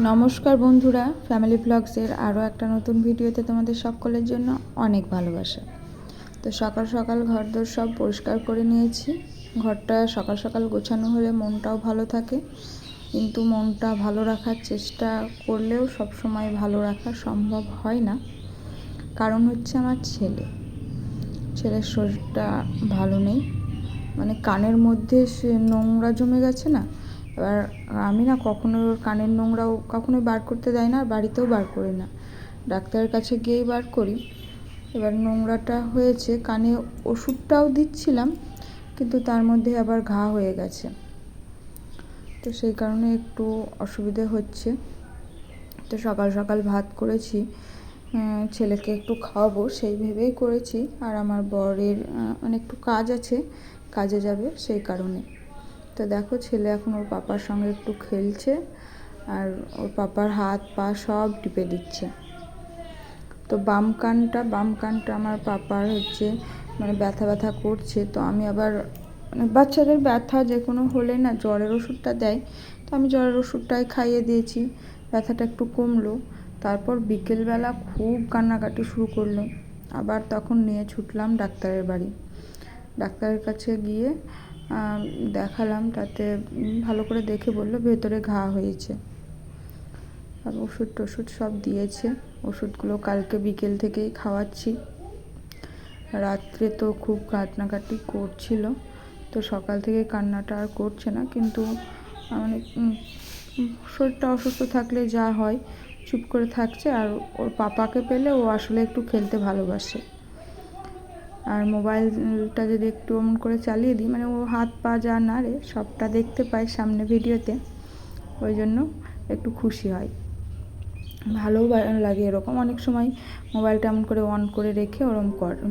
নমস্কার বন্ধুরা ফ্যামিলি ব্লগসের আরও একটা নতুন ভিডিওতে তোমাদের সকলের জন্য অনেক ভালোবাসা। তো সকাল সকাল ঘরদোর সব পরিষ্কার করে নিয়েছি। ঘরটা সকাল সকাল গোছানো হলে মনটাও ভালো থাকে। কিন্তু মনটা ভালো রাখার চেষ্টা করলেও সব সময় ভালো রাখা সম্ভব হয় না। কারণ হচ্ছে আমার ছেলে। ছেলের শরীরটা ভালো নেই। মানে কানের মধ্যে সে নোংরা জমে গেছে না এবার আমি না কখনো ওর কানের নোংরাও কখনোই বার করতে দেয় না, আর বাড়িতেও বার করি না। ডাক্তারের কাছে গিয়েই বার করি। এবার নোংরাটা হয়েছে, কানে ওষুধটাও দিচ্ছিলাম, কিন্তু তার মধ্যে আবার ঘা হয়ে গেছে। তো সেই কারণে একটু অসুবিধে হচ্ছে। তো সকাল সকাল ভাত করেছি ছেলেকে একটু খাওয়াবো, সেই ভেবেই করেছি। আর আমার বরের মানে একটু কাজ আছে, কাজে যাবে সেই কারণে। তো দেখো ছেলে এখন ওর পাপার সঙ্গে একটু খেলছে আর ওর পাপার হাত পা সব টিপে দিচ্ছে। তো বাম কানটা বাম কানটা আমার পাপার হচ্ছে মানে ব্যথা ব্যথা করছে। তো আমি আবার মানে বাচ্চাদের ব্যথা যে কোনো হলে না জ্বরের ওষুধটা দেয়। তো আমি জ্বরের ওষুধটাই খাইয়ে দিয়েছি, ব্যথাটা একটু কমলো। তারপর বিকেলবেলা খুব কান্নাকাটি শুরু করল। আবার তখন নিয়ে ছুটলাম ডাক্তারের বাড়ি। ডাক্তারের কাছে গিয়ে দেখালাম, তাতে ভালো করে দেখে বলল ভেতরে ঘা হয়েছে। আর ওষুধ টষুধ সব দিয়েছে। ওষুধগুলো কালকে বিকেল থেকেই খাওয়াচ্ছি। রাত্রে তো খুব কাটনাকাটি করছিল। তো সকাল থেকে কান্নাটা আর করছে না, কিন্তু মানে শরীরটা অসুস্থ থাকলে যা হয়, চুপ করে থাকছে। আর ওর পাপাকে পেলে ও আসলে একটু খেলতে ভালোবাসে। আর মোবাইলটা যদি একটু অমন করে চালিয়ে দিই মানে ও হাত পা যা নাড়ে, সবটা দেখতে পায় সামনে ভিডিওতে। ওই জন্য একটু খুশি হয়। ভালোও লাগে এরকম। অনেক সময় মোবাইলটা এমন করে অন করে রেখে ওরম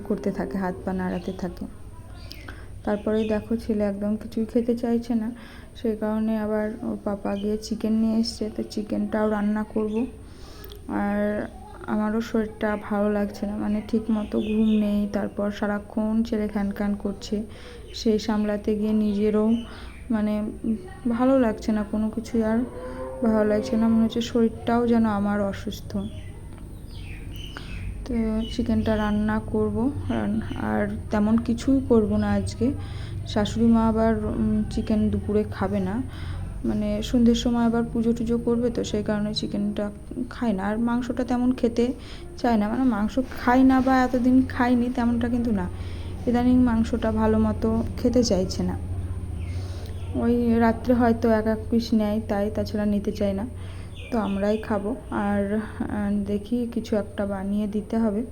করতে থাকে, হাত পা নাড়াতে থাকে। তারপরেই দেখো ছেলে একদম কিছুই খেতে চাইছে না। সেই কারণে আবার ওর পাপা গিয়ে চিকেন নিয়ে এসছে। তো চিকেনটাও রান্না করব। আর আমারও শরীরটা ভালো লাগছে না। মানে ঠিক মতো ঘুম নেই, তারপর সারাক্ষণ ছেলে খ্যান খ্যান করছে। সেই সামলাতে গিয়ে নিজেরও মানে ভালো লাগছে না, কোনো কিছুই আর ভালো লাগছে না। মনে হচ্ছে শরীরটাও যেন আমার অসুস্থ। তো চিকেনটা রান্না করব। আর তেমন কিছুই করব না আজকে। শাশুড়ি মা আবার চিকেন দুপুরে খাবে না। মানে সন্ধ্যের সময় আবার পুজো টুজো করবে তো সেই কারণে চিকেনটা খায় না। আর মাংসটা তেমন খেতে চায় না। মানে মাংস খাই না বা এতদিন খাইনি তেমনটা কিন্তু না। ইদানিং মাংসটা ভালো মতো খেতে চাইছে না। ওই রাত্রে হয়তো এক এক পিস নেয়, তাই তাছাড়া নিতে চায় না। তো আমরাই খাব। আর দেখি কিছু একটা বানিয়ে দিতে হবে।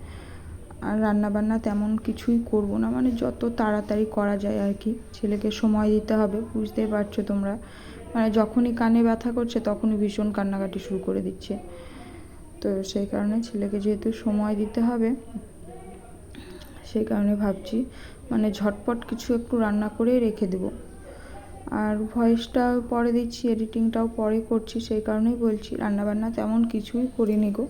আর রান্নাবান্না তেমন কিছুই করব না। মানে যত তাড়াতাড়ি করা যায় আর কি। ছেলেকে সময় দিতে হবে। বুঝতেই পারছ তোমরা। মানে যখনই কানে ব্যথা করছে তখনই ভীষণ কান্নাকাটি শুরু করে দিচ্ছে। তো সেই কারণে ছেলেকে যেহেতু সময় দিতে হবে, সেই কারণে ভাবছি মানে ঝটপট কিছু একটু রান্না করে রেখে দেব। আর ভয়েসটা পরে দিচ্ছি, এডিটিংটাও পরে করছি, সেই কারণেই বলছি রান্নাবান্না তেমন কিছুই করিনি গো।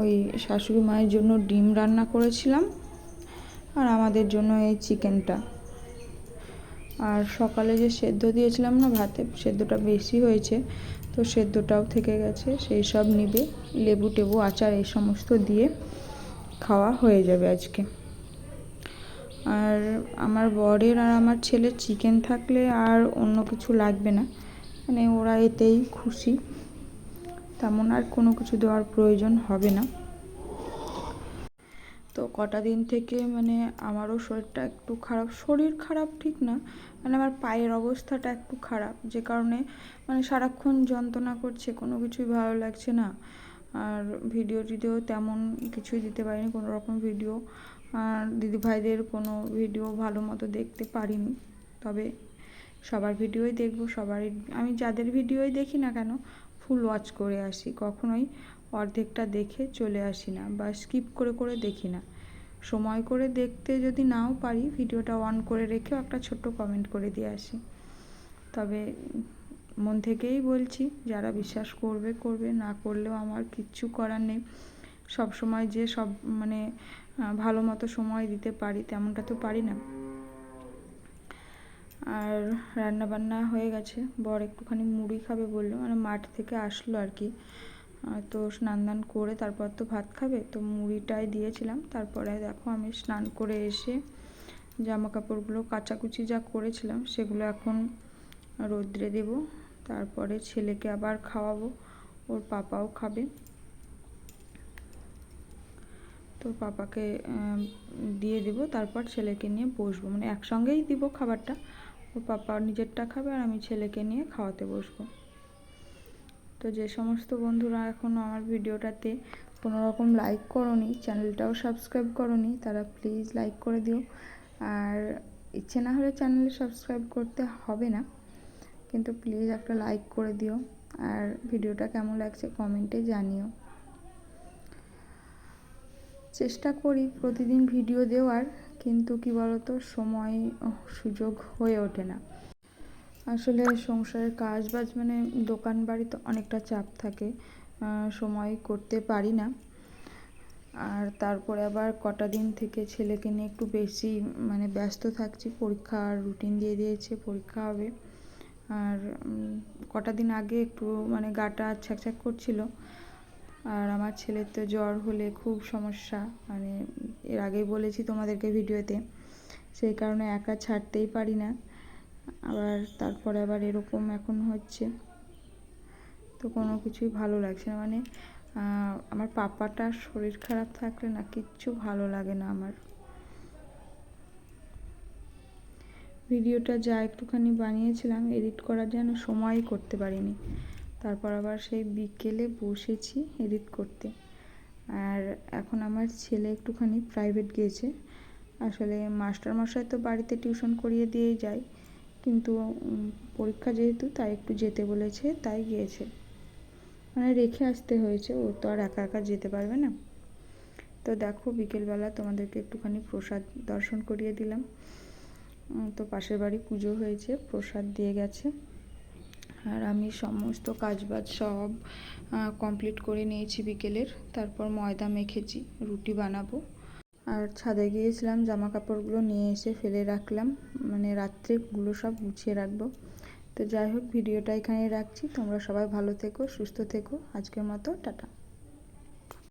ওই শাশুড়ি মায়ের জন্য ডিম রান্না করেছিলাম, আর আমাদের জন্য এই চিকেনটা। আর সকালে যে সেদ্ধ দিয়েছিলাম না ভাতে, সেদ্ধটা বেশি হয়েছে, তো সেদ্ধটাও থেকে গেছে, সেই সব নিবে, লেবু টেবু, আচার এই সমস্ত দিয়ে খাওয়া হয়ে যাবে আজকে। আর আমার বরের আর আমার ছেলে চিকেন থাকলে আর অন্য কিছু লাগবে না মানে ওরা এতেই খুশি, তেমন আর কোনো কিছু দেওয়ার প্রয়োজন হবে না। তো কটা দিন থেকে মানে আমারও শরীরটা একটু খারাপ, শরীর খারাপ ঠিক না মানে আমার পায়ের অবস্থাটা একটু খারাপ, যে কারণে মানে সারাক্ষণ যন্ত্রণা করছে, কোনো কিছুই ভালো লাগছে না, আর ভিডিও টিডিও তেমন কিছুই দিতে পারিনি, কোনো রকম ভিডিও আর দিদিভাইদের কোনো ভিডিও ভালো মতো দেখতে পারিনি, তবে সবার ভিডিওই দেখব, সবারই, আমি যাদের ভিডিওই দেখি না কেন ফুল ওয়াচ করে আসি, কখনোই অর্ধেকটা দেখে চলে আসি না বা স্কিপ করে করে দেখি না। সময় করে দেখতে যদি নাও পারি, ভিডিওটা অন করে রেখেও একটা ছোট্ট কমেন্ট করে দিয়ে আসি। তবে মন থেকেই বলছি, যারা বিশ্বাস করবে করবে, না করলেও আমার কিচ্ছু করার নেই। সব সময় যে সব মানে ভালো মতো সময় দিতে পারি, তেমনটা তো পারি না। আর রান্না বান্না হয়ে গেছে। বর একটুখানি মুড়ি খাবে বলল মানে মাঠ থেকে আসলো আর কি। তো স্নান দান করে তারপর তো ভাত খাবে, তো মুড়িটাই দিয়েছিলাম। তারপরে দেখো আমি স্নান করে এসে জামা কাপড়গুলো কাচাকুচি যা করেছিলাম সেগুলো এখন রোদ্রে দেব। তারপরে ছেলেকে আবার খাওয়াবো, ওর পাপাও খাবে। তো পাপাকে দিয়ে দিব, তারপর ছেলেকে নিয়ে বসবো। মানে একসঙ্গেই দিব খাবারটা, ওর পাপা নিজেরটা খাবে আর আমি ছেলেকে নিয়ে খাওয়াতে বসবো। তো যে সমস্ত বন্ধুরা এখনও আমার ভিডিওটাতে কোনো রকম লাইক করনি চ্যানেলটাও সাবস্ক্রাইব করনি, তারা প্লিজ লাইক করে দিও। আর ইচ্ছে না হলে চ্যানেলে সাবস্ক্রাইব করতে হবে না, কিন্তু প্লিজ একটা লাইক করে দিও। আর ভিডিওটা কেমন লাগছে কমেন্টে জানিও। চেষ্টা করি প্রতিদিন ভিডিও দেওয়ার, কিন্তু কি বলতো, সময়, সুযোগ হয়ে ওঠে না। আসলে সংসারের কাজ বাজ মানে দোকান বাড়িতে অনেকটা চাপ থাকে সময় করতে পারি না। আর তারপরে আবার কটা দিন থেকে ছেলেকে নিয়ে একটু বেশি মানে ব্যস্ত থাকছি পরীক্ষার রুটিন দিয়ে দিয়েছে, পরীক্ষা হবে। আর কটা দিন আগে একটু মানে গাটা ছ্যাকছ্যাক করছিল। আর আমার ছেলের তো জ্বর হলে খুব সমস্যা মানে এর আগেই বলেছি তোমাদেরকে ভিডিওতে, সেই কারণে একা ছাড়তেই পারি না। আবার তারপরে আবার এরকম এখন হচ্ছে। তো কোনো কিছুই ভালো লাগছে না। মানে আমার পাপাটার শরীর খারাপ থাকলে না কিচ্ছু ভালো লাগে না আমার। ভিডিওটা যা একটুখানি বানিয়েছিলাম, এডিট করার জন্য সময়ই করতে পারিনি। তারপর আবার সেই বিকেলে বসেছি এডিট করতে। আর এখন আমার ছেলে একটুখানি প্রাইভেট গিয়েছে। আসলে মাস্টার মশাই তো বাড়িতে টিউশন করিয়ে দিয়েই যায়। কিন্তু পরীক্ষা যেহেতু, তাই একটু যেতে বলেছে, তাই গিয়েছে। মানে রেখে আসতে হয়েছে, ও তো আর একা একা যেতে পারবে না। তো দেখো, বিকেলবেলা তোমাদেরকে একটুখানি প্রসাদ দর্শন করিয়ে দিলাম। তো পাশের বাড়ি পুজো হয়েছে, প্রসাদ দিয়ে গেছে। আর আমি সমস্ত কাজবাজ সব কমপ্লিট করে নিয়েছি বিকেলের। তারপর ময়দা মেখেছি, রুটি বানাবো। আর ছাদে গিয়েছিলাম জামা কাপড়গুলো নিয়ে এসে ফেলে রাখলাম। মানে রাত্রেগুলো সব গুছিয়ে রাখব। তো যাই হোক, ভিডিওটা এখানে রাখছি। তোমরা সবাই ভালো থেকো, সুস্থ থেকো। আজকের মতো, টাটা।